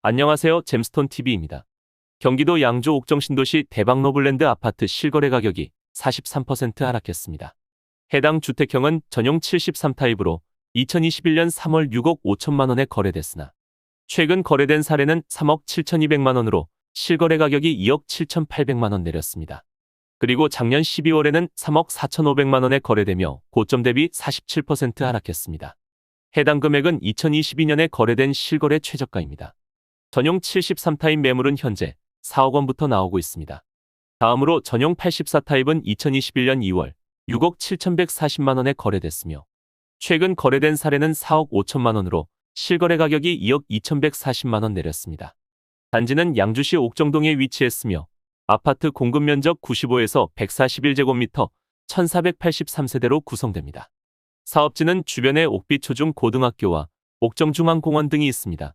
안녕하세요. 잼스톤 TV입니다. 경기도 양주 옥정 신도시 대박노블랜드 아파트 실거래 가격이 43% 하락했습니다. 해당 주택형은 전용 73타입으로 2021년 3월 6억 5천만 원에 거래됐으나 최근 거래된 사례는 3억 7,200만 원으로 실거래 가격이 2억 7,800만 원 내렸습니다. 그리고 작년 12월에는 3억 4,500만 원에 거래되며 고점 대비 47% 하락했습니다. 해당 금액은 2022년에 거래된 실거래 최저가입니다. 전용 73타입 매물은 현재 4억 원부터 나오고 있습니다. 다음으로 전용 84타입은 2021년 2월 6억 7,140만 원에 거래됐으며 최근 거래된 사례는 4억 5천만 원으로 실거래 가격이 2억 2,140만 원 내렸습니다. 단지는 양주시 옥정동에 위치했으며 아파트 공급 면적 95에서 141제곱미터 1483세대로 구성됩니다. 사업지는 주변에 옥비초중 고등학교와 옥정중앙공원 등이 있습니다.